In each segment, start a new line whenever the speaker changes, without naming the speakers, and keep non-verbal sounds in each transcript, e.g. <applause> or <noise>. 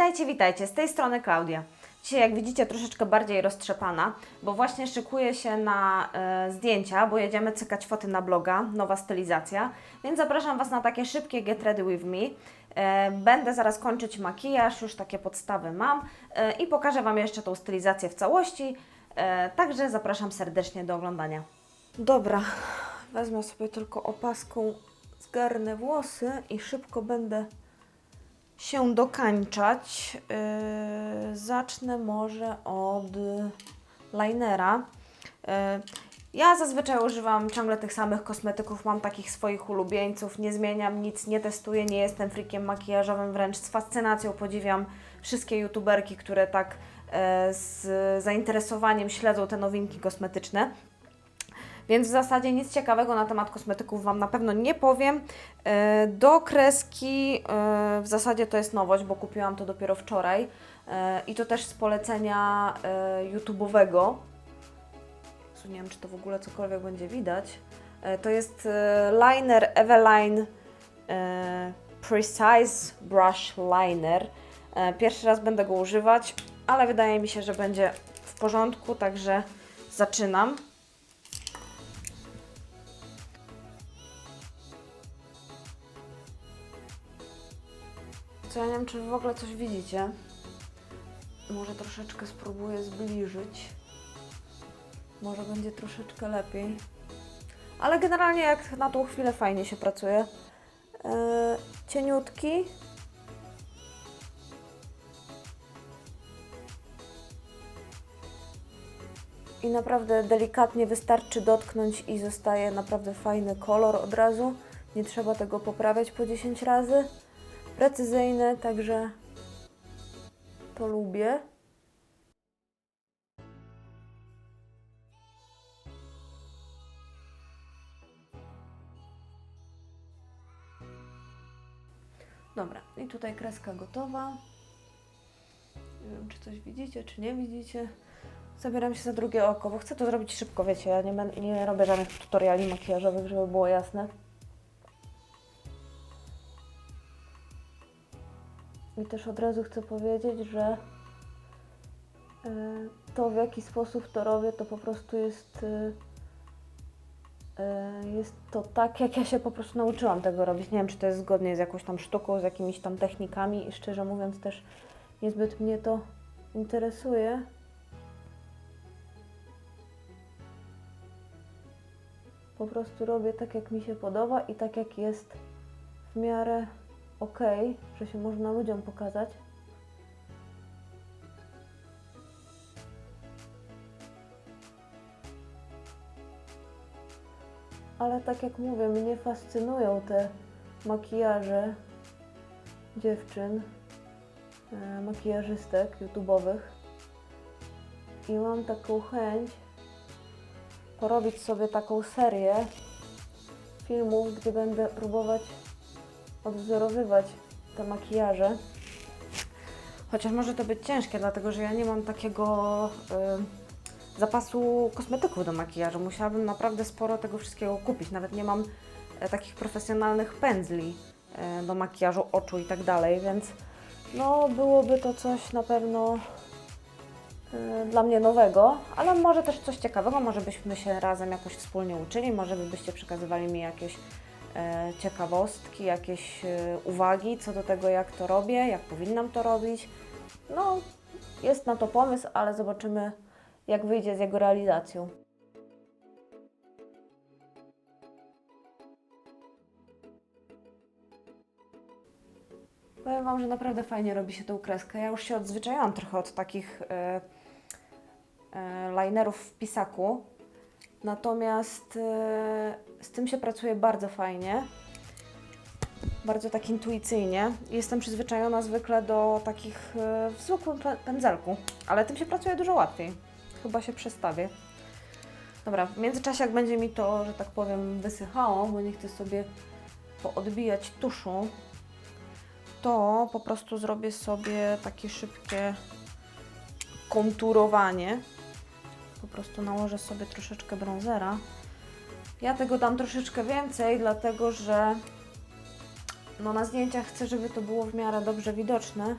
Witajcie, witajcie, z tej strony Klaudia. Dzisiaj, jak widzicie, troszeczkę bardziej roztrzepana, bo właśnie szykuję się na e, zdjęcia, bo jedziemy cykać foty na bloga, nowa stylizacja, więc zapraszam Was na takie szybkie Get Ready With Me. E, będę zaraz kończyć makijaż, już takie podstawy mam e, i pokażę Wam jeszcze tą stylizację w całości, e, także zapraszam serdecznie do oglądania. Dobra, wezmę sobie tylko opaską, zgarnę włosy i szybko będę się dokańczać. Yy, zacznę może od linera. Yy, ja zazwyczaj używam ciągle tych samych kosmetyków, mam takich swoich ulubieńców, nie zmieniam nic, nie testuję, nie jestem freakiem makijażowym, wręcz z fascynacją podziwiam wszystkie youtuberki, które tak e, z zainteresowaniem śledzą te nowinki kosmetyczne. Więc w zasadzie nic ciekawego na temat kosmetyków Wam na pewno nie powiem. E, Do kreski e, w zasadzie to jest nowość, bo kupiłam to dopiero wczoraj E, i to też z polecenia YouTube'owego. Nie wiem, czy to w ogóle cokolwiek będzie widać. To jest liner Eveline Precise Brush Liner. Pierwszy raz będę go używać, ale wydaje mi się, że będzie w porządku, także zaczynam. Co ja nie wiem, czy w ogóle coś widzicie. Może troszeczkę spróbuję zbliżyć. Może będzie troszeczkę lepiej. Ale generalnie jak na tą chwilę fajnie się pracuje. Yy, cieniutki. I naprawdę delikatnie wystarczy dotknąć i zostaje naprawdę fajny kolor od razu. Nie trzeba tego poprawiać po 10 razy precyzyjne, także to lubię. Dobra, i tutaj kreska gotowa. Nie wiem, czy coś widzicie, czy nie widzicie. Zabieram się za drugie oko, bo chcę to zrobić szybko, wiecie, ja nie, nie robię żadnych tutoriali makijażowych, żeby było jasne. I też od razu chcę powiedzieć, że e, to w jaki sposób to robię, to po prostu jest, e, e, jest to tak, jak ja się po prostu nauczyłam tego robić. Nie wiem, czy to jest zgodnie z jakąś tam sztuką, z jakimiś tam technikami i szczerze mówiąc też niezbyt mnie to interesuje. Po prostu robię tak, jak mi się podoba i tak, jak jest w miarę ok, że się można ludziom pokazać. Ale tak jak mówię, mnie fascynują te makijaże dziewczyn, e, makijażystek YouTube'owych. I mam taką chęć porobić sobie taką serię filmów, gdzie będę próbować odwzorowywać te makijaże. Chociaż może to być ciężkie, dlatego że ja nie mam takiego y, zapasu kosmetyków do makijażu. Musiałabym naprawdę sporo tego wszystkiego kupić. Nawet nie mam e, takich profesjonalnych pędzli e, do makijażu oczu i tak dalej, więc no byłoby to coś na pewno y, dla mnie nowego, ale może też coś ciekawego, może byśmy się razem jakoś wspólnie uczyli, może byście przekazywali mi jakieś ciekawostki, jakieś e, uwagi co do tego, jak to robię, jak powinnam to robić. No, jest na to pomysł, ale zobaczymy, jak wyjdzie z jego realizacją. Powiem Wam, że naprawdę fajnie robi się tą kreskę. Ja już się odzwyczaiłam trochę od takich e, e, linerów w pisaku. Natomiast e, z tym się pracuje bardzo fajnie. Bardzo tak intuicyjnie. Jestem przyzwyczajona zwykle do takich e, w zwykłym pę- pędzelku, ale tym się pracuje dużo łatwiej. Chyba się przestawię. Dobra, w międzyczasie jak będzie mi to, że tak powiem, wysychało, bo nie chcę sobie poodbijać tuszu, to po prostu zrobię sobie takie szybkie konturowanie. Po prostu nałożę sobie troszeczkę bronzera. Ja tego dam troszeczkę więcej, dlatego że no, na zdjęciach chcę, żeby to było w miarę dobrze widoczne.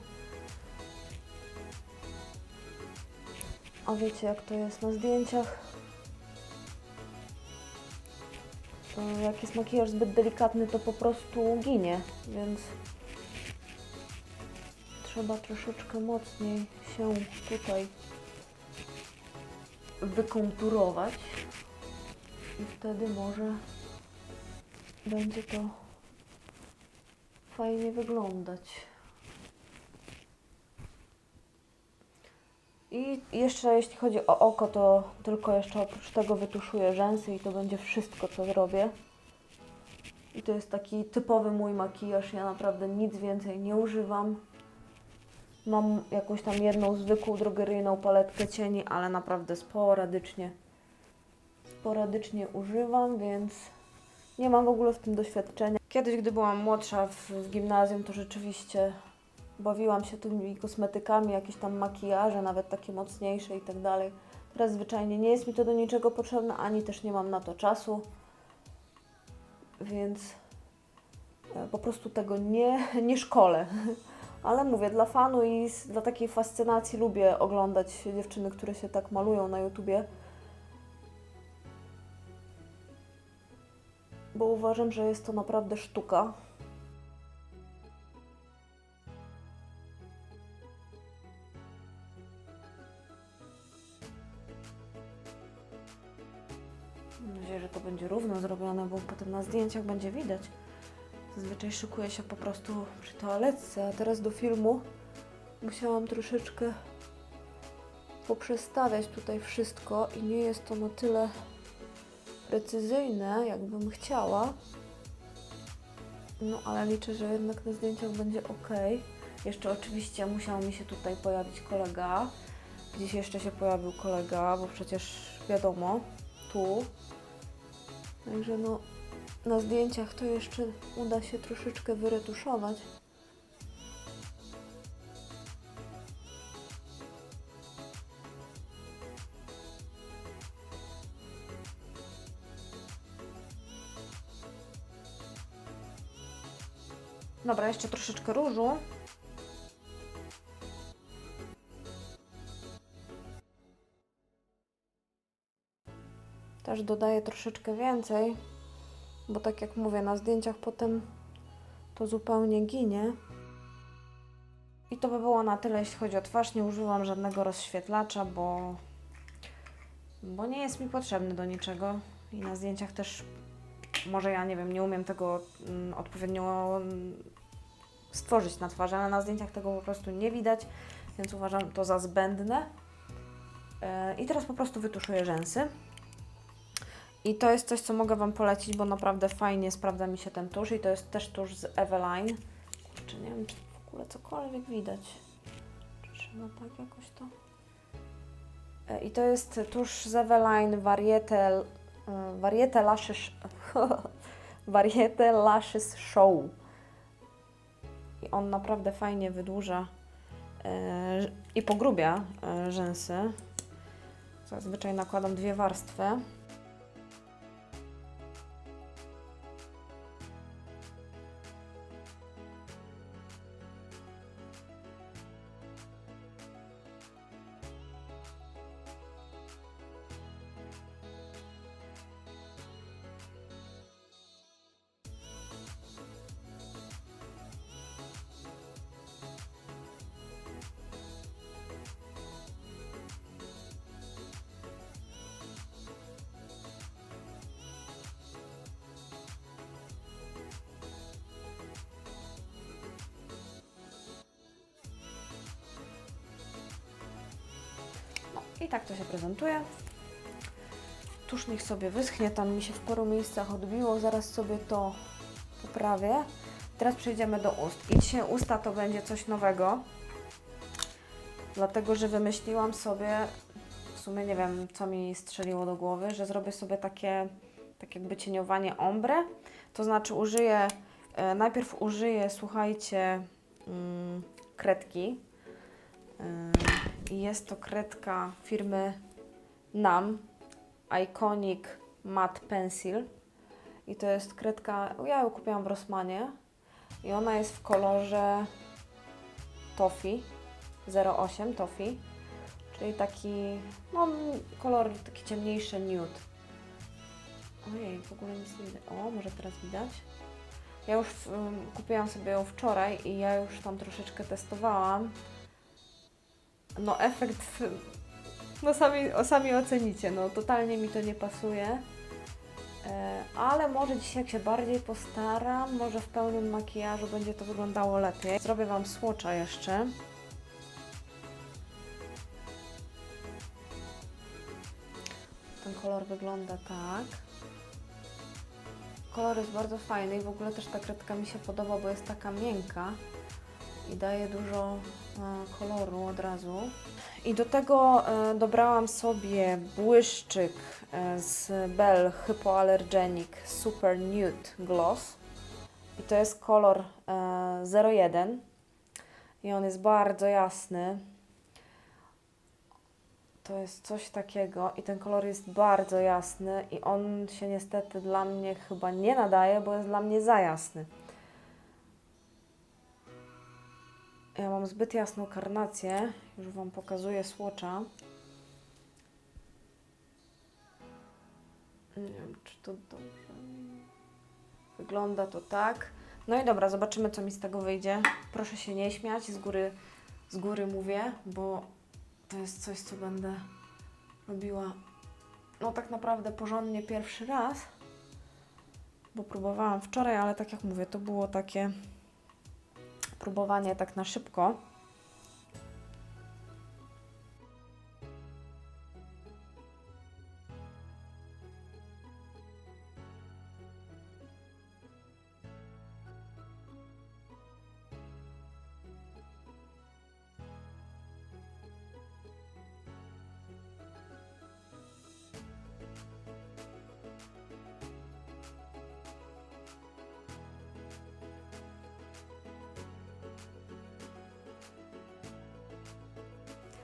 A wiecie jak to jest na zdjęciach? To jak jest makijaż zbyt delikatny, to po prostu ginie, więc trzeba troszeczkę mocniej się tutaj wykonturować i wtedy może będzie to fajnie wyglądać. I jeszcze jeśli chodzi o oko, to tylko jeszcze oprócz tego wytuszuję rzęsy i to będzie wszystko, co zrobię. I to jest taki typowy mój makijaż, ja naprawdę nic więcej nie używam. Mam jakąś tam jedną zwykłą drogeryjną paletkę cieni, ale naprawdę sporadycznie, sporadycznie używam, więc nie mam w ogóle w tym doświadczenia. Kiedyś, gdy byłam młodsza w, w gimnazjum, to rzeczywiście bawiłam się tymi kosmetykami, jakieś tam makijaże, nawet takie mocniejsze i tak dalej. Teraz zwyczajnie nie jest mi to do niczego potrzebne, ani też nie mam na to czasu, więc e, po prostu tego nie, nie szkolę. <laughs> Ale mówię, dla fanu i dla takiej fascynacji lubię oglądać dziewczyny, które się tak malują na YouTubie. Bo uważam, że jest to naprawdę sztuka. Mam nadzieję, że to będzie równo zrobione, bo potem na zdjęciach będzie widać. Zazwyczaj szykuję się po prostu przy toaletce, a teraz do filmu musiałam troszeczkę poprzestawiać tutaj wszystko i nie jest to na tyle precyzyjne, jakbym chciała. No ale liczę, że jednak na zdjęciach będzie ok. Jeszcze oczywiście musiał mi się tutaj pojawić kolega. Gdzieś jeszcze się pojawił kolega, bo przecież wiadomo, tu. Także no, na zdjęciach to jeszcze uda się troszeczkę wyretuszować. Dobra, jeszcze troszeczkę różu. Też dodaję troszeczkę więcej, bo tak jak mówię, na zdjęciach potem to zupełnie ginie. I to by było na tyle, jeśli chodzi o twarz. Nie używam żadnego rozświetlacza, bo, bo nie jest mi potrzebny do niczego. I na zdjęciach też, może ja nie wiem, nie umiem tego mm, odpowiednio mm, stworzyć na twarzy, ale na zdjęciach tego po prostu nie widać, więc uważam to za zbędne. E, I teraz po prostu wytuszuję rzęsy. I to jest coś, co mogę Wam polecić, bo naprawdę fajnie sprawdza mi się ten tusz i to jest też tusz z Eveline. Kurczę, nie wiem, czy w ogóle cokolwiek widać. Czy trzeba tak jakoś to... E, I to jest tusz z Eveline Varieté, e, Varieté Lashes, <laughs> Varieté Lashes Show. I on naprawdę fajnie wydłuża e, i pogrubia e, rzęsy. Zazwyczaj nakładam dwie warstwy. I tak to się prezentuje. Tuż niech sobie wyschnie, tam mi się w paru miejscach odbiło, zaraz sobie to poprawię. Teraz przejdziemy do ust. I dzisiaj usta to będzie coś nowego, dlatego że wymyśliłam sobie, w sumie nie wiem co mi strzeliło do głowy, że zrobię sobie takie, tak jakby cieniowanie ombre. To znaczy użyję, e, najpierw użyję, słuchajcie, mm, kredki. Jest to kredka firmy NAM Iconic Matte Pencil. I to jest kredka, ja ją kupiłam w Rossmanie i ona jest w kolorze Toffee 08 Toffee, czyli taki, no kolor taki ciemniejszy nude. Ojej, w ogóle nic nie widać. O, może teraz widać? Ja już ym, kupiłam sobie ją wczoraj i ja już tam troszeczkę testowałam. No efekt, <laughs> no sami, o, sami ocenicie, no totalnie mi to nie pasuje. E, ale może dzisiaj jak się bardziej postaram, może w pełnym makijażu będzie to wyglądało lepiej. Zrobię Wam słocza jeszcze. Ten kolor wygląda tak. Kolor jest bardzo fajny i w ogóle też ta kredka mi się podoba, bo jest taka miękka i daje dużo koloru od razu. I do tego e, dobrałam sobie błyszczyk e, z Bell Hypoallergenic Super Nude Gloss. I to jest kolor e, 01. I on jest bardzo jasny. To jest coś takiego i ten kolor jest bardzo jasny i on się niestety dla mnie chyba nie nadaje, bo jest dla mnie za jasny. Ja mam zbyt jasną karnację. Już Wam pokazuję słocza. Nie wiem, czy to dobrze. Wygląda to tak. No i dobra, zobaczymy, co mi z tego wyjdzie. Proszę się nie śmiać, z góry, z góry mówię, bo to jest coś, co będę robiła no tak naprawdę porządnie pierwszy raz, bo próbowałam wczoraj, ale tak jak mówię, to było takie próbowanie tak na szybko.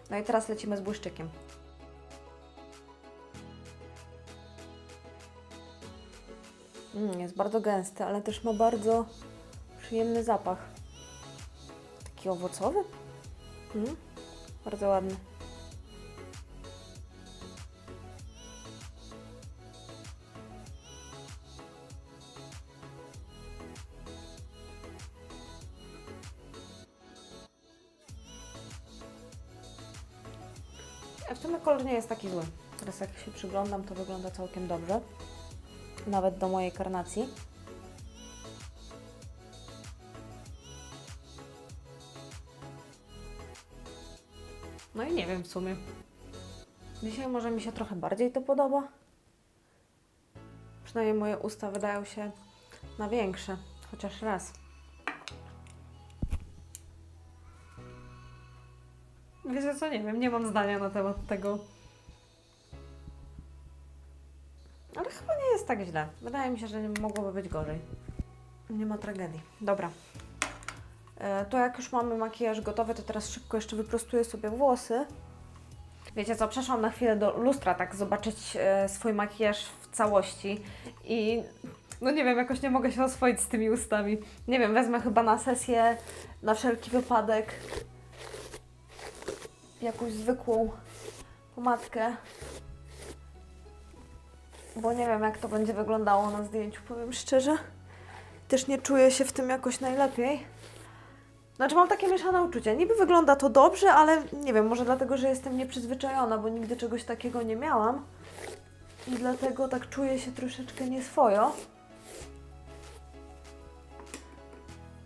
No i teraz lecimy z błyszczykiem. Mm, jest bardzo gęsty, ale też ma bardzo przyjemny zapach. Taki owocowy. Mm, bardzo ładny. A w sumie kolor nie jest taki zły. Teraz jak się przyglądam, to wygląda całkiem dobrze. Nawet do mojej karnacji. No i nie wiem w sumie. Dzisiaj może mi się trochę bardziej to podoba. Przynajmniej moje usta wydają się na większe. Chociaż raz. Wiecie co, nie wiem, nie mam zdania na temat tego. Ale chyba nie jest tak źle. Wydaje mi się, że mogłoby być gorzej. Nie ma tragedii. Dobra. E, To jak już mamy makijaż gotowy, to teraz szybko jeszcze wyprostuję sobie włosy. Wiecie co, przeszłam na chwilę do lustra, tak zobaczyć e, swój makijaż w całości i no nie wiem, jakoś nie mogę się oswoić z tymi ustami. Nie wiem, wezmę chyba na sesję na wszelki wypadek jakąś zwykłą pomadkę, bo nie wiem, jak to będzie wyglądało na zdjęciu, powiem szczerze. Też nie czuję się w tym jakoś najlepiej. Znaczy mam takie mieszane uczucia. Niby wygląda to dobrze, ale nie wiem, może dlatego, że jestem nieprzyzwyczajona, bo nigdy czegoś takiego nie miałam. I dlatego tak czuję się troszeczkę nieswojo.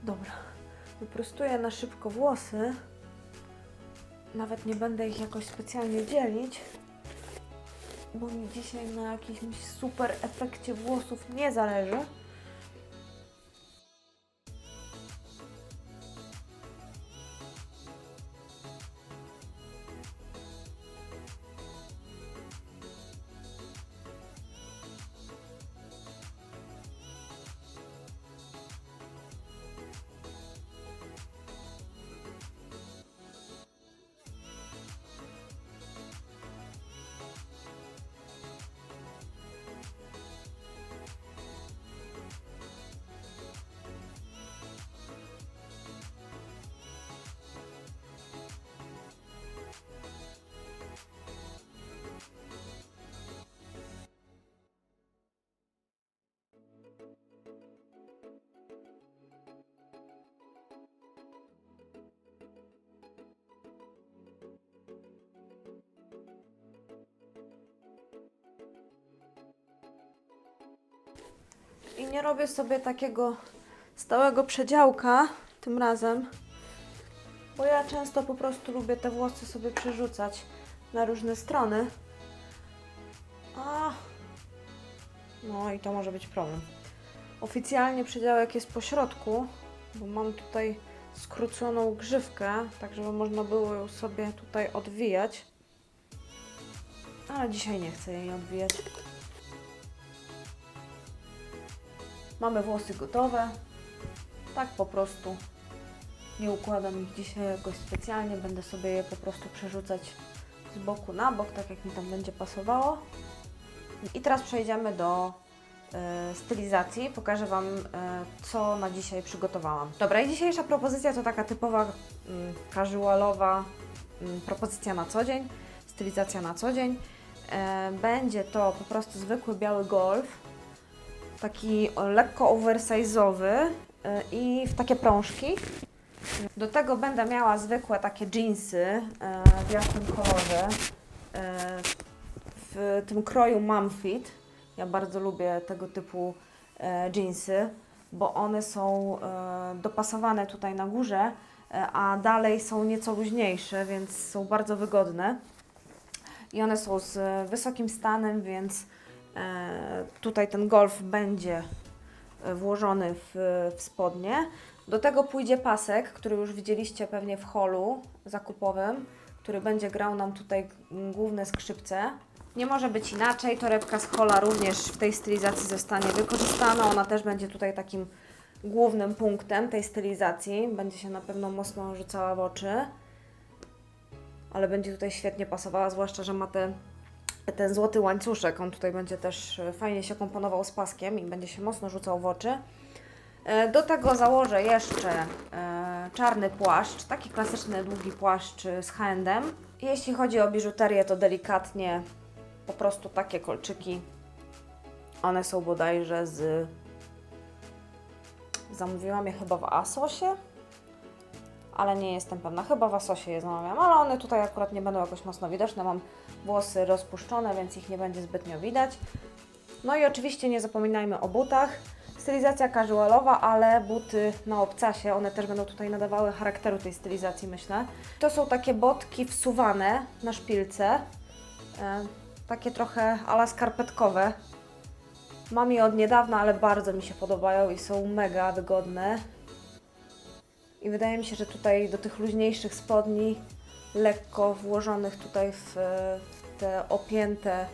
Dobra, wyprostuję na szybko włosy. Nawet nie będę ich jakoś specjalnie dzielić, bo mi dzisiaj na jakimś super efekcie włosów nie zależy. I nie robię sobie takiego stałego przedziałka tym razem, bo ja często po prostu lubię te włosy sobie przerzucać na różne strony. A, no i to może być problem. Oficjalnie przedziałek jest po środku, bo mam tutaj skróconą grzywkę, tak żeby można było ją sobie tutaj odwijać. Ale dzisiaj nie chcę jej odwijać. Mamy włosy gotowe. Tak po prostu. Nie układam ich dzisiaj jakoś specjalnie. Będę sobie je po prostu przerzucać z boku na bok, tak jak mi tam będzie pasowało. I teraz przejdziemy do e, stylizacji. Pokażę Wam, e, co na dzisiaj przygotowałam. Dobra, i dzisiejsza propozycja to taka typowa mm, casualowa mm, propozycja na co dzień, stylizacja na co dzień. E, będzie to po prostu zwykły biały golf, taki o, lekko oversize'owy e, i w takie prążki. Do tego będę miała zwykłe takie jeansy e, w jasnym kolorze, e, w tym kroju Mumfit. Ja bardzo lubię tego typu e, jeansy, bo one są e, dopasowane tutaj na górze, e, a dalej są nieco luźniejsze, więc są bardzo wygodne. I one są z wysokim stanem, więc e, tutaj ten golf będzie e, włożony w, w spodnie. Do tego pójdzie pasek, który już widzieliście pewnie w holu zakupowym, który będzie grał nam tutaj główne skrzypce. Nie może być inaczej, torebka z hola również w tej stylizacji zostanie wykorzystana. Ona też będzie tutaj takim głównym punktem tej stylizacji. Będzie się na pewno mocno rzucała w oczy, ale będzie tutaj świetnie pasowała, zwłaszcza, że ma te, ten złoty łańcuszek. On tutaj będzie też e, fajnie się komponował z paskiem i będzie się mocno rzucał w oczy. E, Do tego założę jeszcze e, czarny płaszcz, taki klasyczny długi płaszcz z H&M. Jeśli chodzi o biżuterię, to delikatnie po prostu takie kolczyki. One są bodajże z... Zamówiłam je chyba w Asosie, ale nie jestem pewna. Chyba w Asosie je zamawiam, ale one tutaj akurat nie będą jakoś mocno widoczne. Mam włosy rozpuszczone, więc ich nie będzie zbytnio widać. No i oczywiście nie zapominajmy o butach. Stylizacja casualowa, ale buty na obcasie, one też będą tutaj nadawały charakteru tej stylizacji, myślę. To są takie botki wsuwane na szpilce, e, takie trochę ala skarpetkowe. Mam je od niedawna, ale bardzo mi się podobają i są mega wygodne. I wydaje mi się, że tutaj do tych luźniejszych spodni, lekko włożonych tutaj w, w te opięte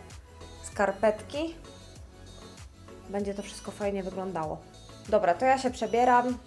skarpetki, będzie to wszystko fajnie wyglądało. Dobra, to ja się przebieram.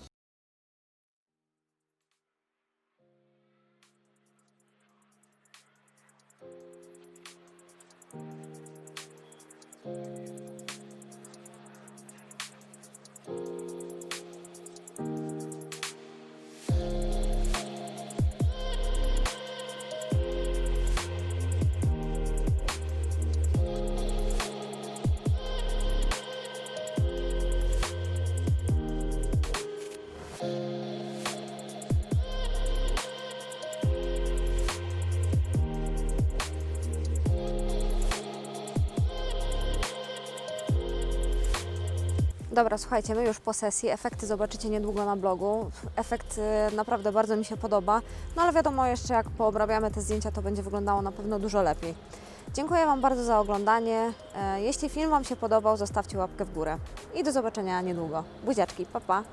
Dobra, słuchajcie, my już po sesji. Efekty zobaczycie niedługo na blogu. Efekt y, naprawdę bardzo mi się podoba. No ale wiadomo, jeszcze jak poobrabiamy te zdjęcia, to będzie wyglądało na pewno dużo lepiej. Dziękuję Wam bardzo za oglądanie. E, Jeśli film Wam się podobał, zostawcie łapkę w górę. I do zobaczenia niedługo. Buziaczki, pa pa!